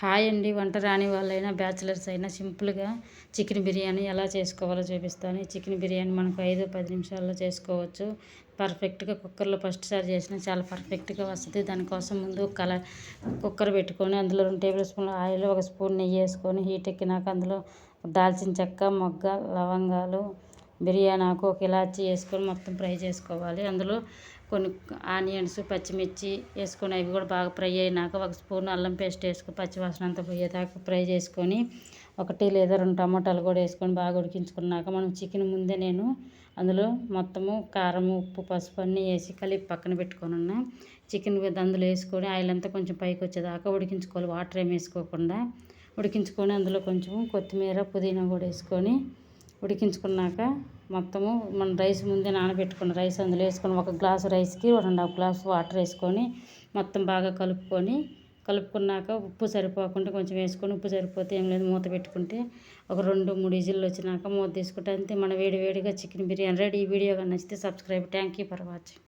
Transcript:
Hi అండి. వంట రాని వాళ్ళైనా బ్యాచిలర్స్ అయినా సింపుల్గా చికెన్ బిర్యానీ ఎలా చేసుకోవాలో చూపిస్తాను. చికెన్ బిర్యానీ మనకు ఐదు పది నిమిషాల్లో చేసుకోవచ్చు. పర్ఫెక్ట్గా కుక్కర్లో ఫస్ట్ సారి చేసినా చాలా పర్ఫెక్ట్గా వస్తుంది. దానికోసం ముందు కల కుక్కర్ పెట్టుకొని అందులో రెండు టేబుల్ స్పూన్ల ఆయిల్ ఒక స్పూన్ నెయ్యి వేసుకొని హీట్ ఎక్కినాక అందులో దాల్చిన చెక్క మొగ్గ లవంగాలు బిర్యానీ ఆకు ఒక ఇలాచి వేసుకొని మొత్తం ఫ్రై చేసుకోవాలి. అందులో కొన్ని ఆనియన్స్ పచ్చిమిర్చి వేసుకొని అవి కూడా బాగా ఫ్రై అయినాక ఒక స్పూన్ అల్లం పేస్ట్ వేసుకొని పచ్చివాసన అంతా పోయేదాకా ఫ్రై చేసుకొని ఒకటి లేదా రెండు టమాటాలు కూడా వేసుకొని బాగా ఉడికించుకున్నాక మనం చికెన్ ముందే నేను అందులో మొత్తము కారం ఉప్పు పసుపు అన్నీ వేసి కలిపి పక్కన పెట్టుకొని ఉన్నా. చికెన్ అందులో వేసుకొని ఆయిల్ అంతా కొంచెం పైకి వచ్చేదాకా ఉడికించుకోవాలి. వాటర్ ఏమి వేసుకోకుండా ఉడికించుకొని అందులో కొంచెం కొత్తిమీర పుదీనా కూడా వేసుకొని ఉడికించుకున్నాక మొత్తము మన రైస్ ముందే నానబెట్టుకున్న రైస్ అందులో వేసుకొని ఒక గ్లాసు రైస్కి రెండు హాఫ్ గ్లాస్ వాటర్ వేసుకొని మొత్తం బాగా కలుపుకొని కలుపుకున్నాక ఉప్పు సరిపోకుండా కొంచెం వేసుకొని ఉప్పు సరిపోతే ఏం లేదు మూత పెట్టుకుంటే ఒక రెండు మూడు విజిల్లు వచ్చినాక మూత తీసుకుంటే అంతే. మన వేడి వేడిగా చికెన్ బిర్యానీ రెడీ. ఈ వీడియో కానీ నచ్చితే subscribe. Thank you for watching.